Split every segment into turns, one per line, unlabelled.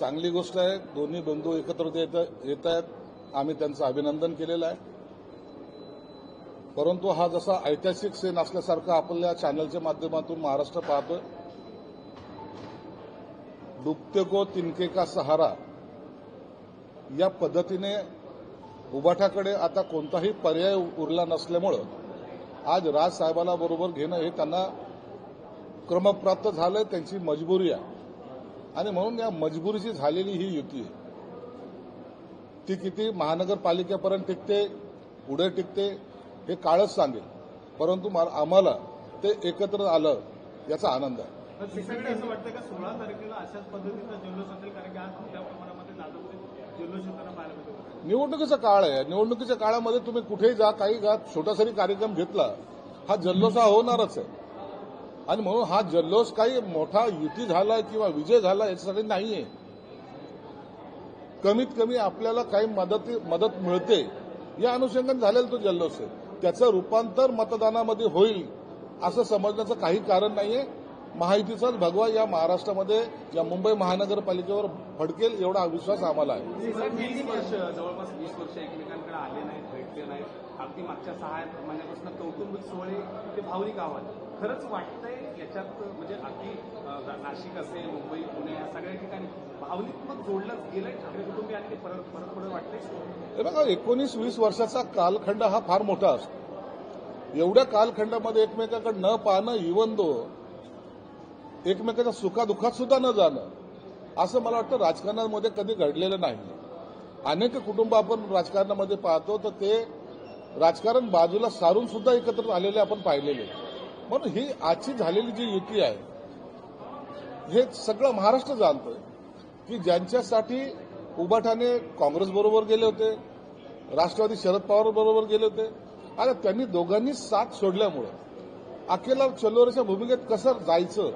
चांगली गोष्ट आहे. दोन्ही बंधू एकत्र येत येत आहेत. आम्ही त्यांचं अभिनंदन केलेलं आहे. परंतु हा जसा ऐतिहासिक सेन असल्यासारखा आपल्या चॅनलच्या माध्यमातून महाराष्ट्र पाहतोय. डुबते को तिनके का सहारा. या पद्धतीने उबाठाकडे आता कोणताही पर्याय उरला नसल्यामुळं आज राजसाहेबाला बरोबर घेणं हे त्यांना क्रमप्राप्त झालं त्यांची मजबुरी आहे. आणि म्हणून या मजबुरीची झालेली ही युती आहे. ती किती महानगरपालिकेपर्यंत टिकते पुढे टिकते हे काळच सांगेल. परंतु आम्हाला ते एकत्र आलं याचा आनंद आहे.
पण शिक्षकांना असं वाटतं का सोळा तारखेला अशाच पद्धतीचा जल्लोष असेल? कारण की आज मोठ्या प्रमाणामध्ये जाधवचे जल्लोष होताना पाहायला मिळतो.
निवडणुकीचा काळ आहे. निवडणुकीच्या काळामध्ये तुम्ही कुठेही जा काही जा छोटा जरी कार्यक्रम घेतला हा जल्लोष होणारच आहे. आणि म्हणून हा जल्लोष काही मोठा युती झाला किंवा विजय झाला याच्यासाठी नाहीये. कमीत कमी आपल्याला काही मदत मदत मिळते. या अनुषंगाने झालेला तो जल्लोष आहे. त्याचं रूपांतर मतदानामध्ये होईल असं समजण्याचं काही कारण नाहीये. महायुतीचाच भगवा या महाराष्ट्रामध्ये या मुंबई महानगरपालिकेवर फडकेल एवढा विश्वास आम्हाला आहे.
जवळपास वीस वर्ष एकमेकांकडे आले नाहीत भेटले नाहीत. अगदी मागच्या सहा महिन्यापासून कौटुंबिक सोहळे ते भावनिक आव्हान खरंच वाटतंय याच्यात म्हणजे अगदी नाशिक असेल मुंबई पुणे या सगळ्या ठिकाणी भावनिक जोडलं गेलंय ठाकरे कुटुंबियांनी ते परत परत पुढे वाटतंय?
बघा एकोणीस वीस वर्षाचा कालखंड हा फार मोठा असतो. एवढ्या कालखंडामध्ये एकमेकाकडे न पाहणं इवन दो एकमेकाच्या सुखादुखात सुद्धा न जाणं असं मला वाटतं राजकारणामध्ये कधी घडलेलं नाही. अनेक कुटुंब आपण राजकारणामध्ये पाहतो तर ते राजकारण बाजूला सारून सुद्धा एकत्र आलेले आपण पाहिलेले. म्हणून ही आजची झालेली जी युती आहे हे सगळं महाराष्ट्र जाणतोय की ज्यांच्यासाठी उबाठाने काँग्रेस बरोबर गेले होते राष्ट्रवादी शरद पवार बरोबर गेले होते आणि त्यांनी दोघांनी साथ सोडल्यामुळं अखेला चलोरेच्या भूमिकेत कसं जायचं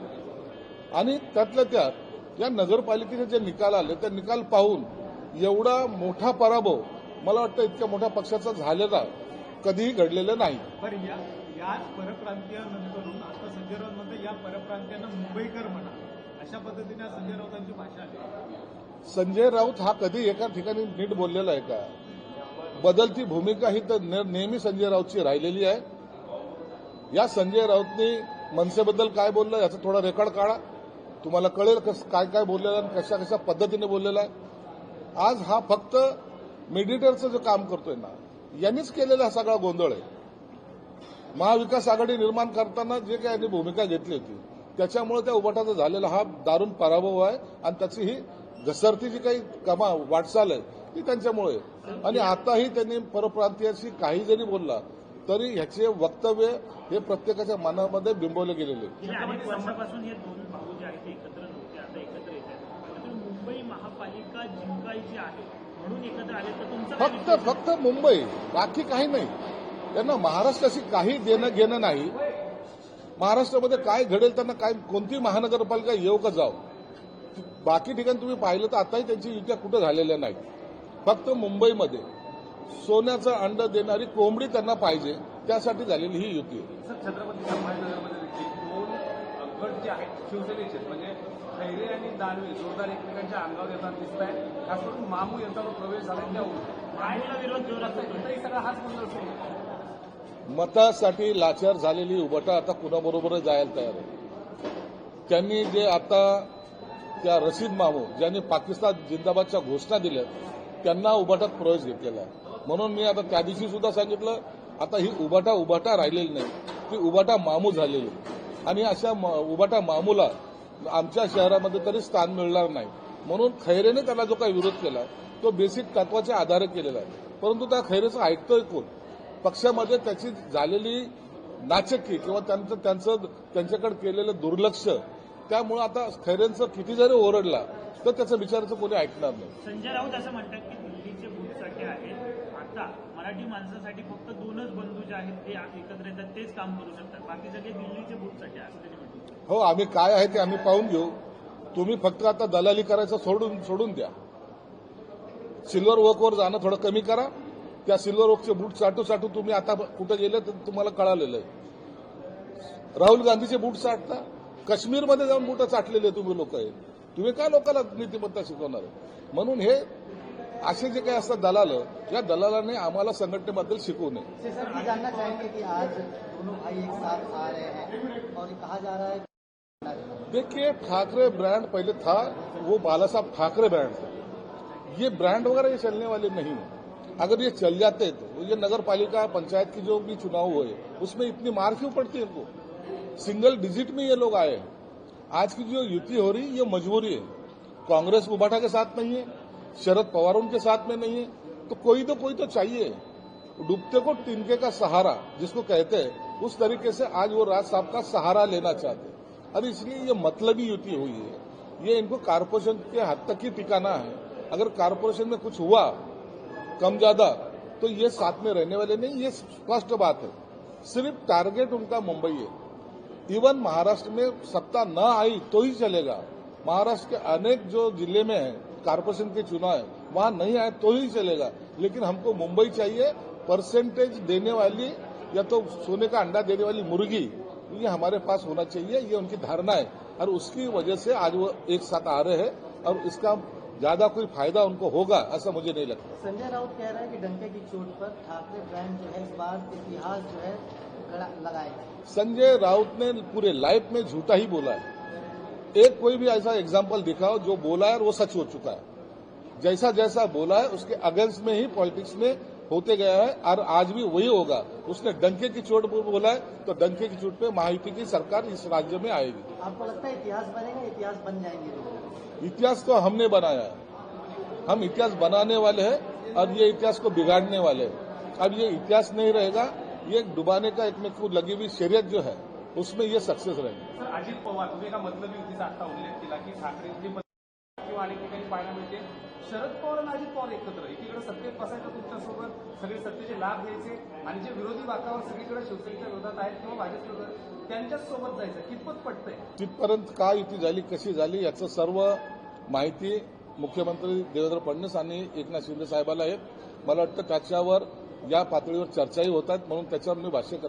आणि त्यातल्या त्यात या नगरपालिकेचे जे निकाल आले ते निकाल पाहून एवढा मोठा पराभव मला वाटतं इतक्या मोठ्या पक्षाचा झालेला कधीही घडलेला नाही.
याच परप्रांतीयनंतरून आता संजय राऊत म्हणते या परप्रांतीयांना मुंबईकर म्हणा. अशा पद्धतीने संजय राऊतांची भाषा आली
संजय राऊत हा कधी एका ठिकाणी नीट बोललेला आहे का? बदलती भूमिका ही तर नेहमी संजय राऊतची राहिलेली आहे. या संजय राऊतनी मनसेबद्दल काय बोललं याचा थोडा रेकॉर्ड काढा. तुम्हाला कळेल कस काय काय बोललेलं आहे आणि कशा कशा पद्धतीने बोललेला आहे. आज हा फक्त मेडिटरचं जे काम करतोय ना यांनीच केलेला हा सगळा गोंधळ आहे. महाविकास आघाडी निर्माण करताना जे काही यांनी भूमिका घेतली होती त्याच्यामुळे त्या उभाटाचा झालेला हा दारुण पराभव आहे आणि त्याची ही घसरती जी काही कमा वाटचाल आहे ती त्यांच्यामुळे. आणि आताही त्यांनी परप्रांतीयाशी काही जरी बोलला तरी ह्याचे वक्तव्य हे प्रत्येकाच्या मनामध्ये बिंबवले गेलेले
हे
फक्त? फक्त मुंबई बाकी काही नाही त्यांना महाराष्ट्राशी काही देणं घेणं नाही. महाराष्ट्रामध्ये काय घडेल त्यांना काय कोणती महानगरपालिका येऊ का जाऊ? बाकी ठिकाणी तुम्ही पाहिलं तर आताही त्यांची युत्या कुठं झालेल्या नाही फक्त मुंबईमध्ये सोन्याचं अंड देणारी कोंबडी त्यांना पाहिजे त्यासाठी झालेली ही युती.
छत्रपती शिवसेनेचे म्हणजे खैरे आणि दानवे जोरदार एकमेकांच्या अंगावर येताना दिसत आहे खास करून मामू यांचा प्रवेश झाला
विरोध
सगळा हाच गोंधळ.
मतासाठी लाचार झालेली उबटा आता कुणाबरोबर जायला तयार आहे? त्यांनी जे आता त्या रशीद मामू ज्यांनी पाकिस्तान जिंदाबादच्या घोषणा दिल्या त्यांना उबाटात प्रवेश घेतलेला आहे. म्हणून मी आता त्या दिवशी सुद्धा सांगितलं आता ही उबाटा उबाटा राहिलेली नाही ती उबाटा मामू झालेली आणि अशा म- मामूला आमच्या शहरामध्ये तरी स्थान मिळणार नाही. म्हणून खैरेने त्याला जो काही विरोध केला तो बेसिक तत्वाच्या आधारे केलेला आहे. परंतु त्या खैरेचं ऐकतोय कोण? पक्षामध्ये त्याची झालेली नाचक्की किंवा त्यांचं त्यांचं त्यांच्याकडे केलेलं दुर्लक्ष त्यामुळे आता खैरेंचं किती जरी ओरडला तर त्याचं विचाराचं कोणी ऐकणार नाही.
संजय राऊत असं म्हणतात की दिल्लीचे बूथसाठी आहेत. आता मराठी माणसासाठी फक्त दोनच बंधू जे आहेत ते एकत्र येतात तेच काम करू शकतात. बाकी सगळे दिल्लीचे बूथसाठी आहे असं त्यांनी म्हटलं
हो आम्ही काय आहे ते आम्ही पाहून घेऊ. तुम्ही फक्त आता दलाली करायचं सोडून सोडून द्या. सिल्वर वॉकवर जाणं थोडं कमी करा. त्या सिल्वर वॉकचे बूट चाटू चाटू तुम्ही आता कुठं गेले तर तुम्हाला कळालेलं आहे. राहुल गांधीचे बूट चाटता काश्मीरमध्ये जाऊन बूट चाटलेले तुम्ही लोक आहेत. तुम्ही काय लोकांना नीतिमत्ता शिकवणार आहे? म्हणून हे असे जे काही असतात दलाल या दलालाने आम्हाला संघटनेबद्दल शिकवू नये. देखिए ठाकरे ब्रांड पहले था वो बाला साहब ठाकरे ब्रांड थे। ये ब्रांड वगैरह ये चलने वाले नहीं है। अगर ये चल जाते तो ये नगर पालिका पंचायत की जो भी चुनाव हुए, उसमें इतनी मार क्यों पड़ती है इनको? सिंगल डिजिट में ये लोग आए। आज की जो युति हो रही, ये मजबूरी है। कांग्रेस उबाठा के साथ नहीं है, शरद पवार उनके साथ में नहीं है। तो कोई तो कोई तो चाहिए। डूबते को तिनके का सहारा, जिसको कहते हैं, उस तरीके से आज वो राज साहब का सहारा लेना चाहते और इसलिए ये मतलबी युति हुई है। ये इनको कारपोरेशन के हद तक ही टिकाना है। अगर कारपोरेशन में कुछ हुआ कम ज़्यादा तो ये साथ में रहने वाले नहीं, ये स्पष्ट बात है। सिर्फ़ टारगेट उनका मुंबई है। इवन महाराष्ट्र में सत्ता न आई तो ही चलेगा। महाराष्ट्र के अनेक जो ज़िले में है, कारपोरेशन के चुनाव है, वहाँ नहीं आए तो ही चलेगा। लेकिन हमको मुंबई चाहिए परसेंटेज देने वाली, या तो सोने का अंडा देने वाली मुर्गी, ये हमारे पास होना चाहिए, ये उनकी धारणा है। और उसकी वजह से आज वो एक साथ आ रहे हैं, और इसका ज़्यादा कोई फ़ायदा उनको होगा ऐसा मुझे नहीं लगता।
संजय राउत कह रहे हैं कि डंके की चोट पर ठाकरे ब्रांड जो है इस बार इतिहास जो है लगाएगा
संजय राउत ने पूरे लाइफ में झूठा ही बोला है। एक कोई भी ऐसा एग्ज़ाम्पल दिखाओ जो बोला है और वो सच हो चुका है। जैसा जैसा बोला है उसके अगेंस्ट में ही पॉलिटिक्स में होते गया है और आज भी वही होगा। उसने डंके की चोट पर बोला है तो डंके की चोट पे महायुति की सरकार इस राज्य में आएगी।
आपको लगता है इतिहास बनेगा? इतिहास बन जाएँगे
इतिहास तो हमने बनाया है। हम इतिहास बनाने वाले हैं और ये इतिहास को बिगाड़ने वाले हैं। अब ये इतिहास नहीं रहेगा ये डुबाने का एक में को लगी हुई शरीयत जो है उसमें ये सक्सेस रहेंगे।
सर अजित पवार तुम्ही एका मतलबी युतीचा आता उल्लेख केला की ठाकरेंची पत्नी किंवा अनेक ठिकाणी पाहायला मिळते. शरद पवार आणि अजित पवार एकत्र. एकीकडे सत्तेत बसायचं तुमच्यासोबत सगळे सत्तेचे लाभ घ्यायचे आणि जे विरोधी वातावरण सगळीकडे शिवसेनेच्या विरोधात आहेत किंवा भाजप विरोधात त्यांच्याच सोबत जायचं. कितपत पटतंय?
तिथपर्यंत काय युती झाली कशी झाली याचं सर्व माहिती मुख्यमंत्री देवेंद्र फडणवीस आणि एकनाथ शिंदे साहेबाला आहेत. मला वाटतं त्याच्यावर या पातळीवर चर्चाही होत आहेत म्हणून त्याच्यावर मी भाष्य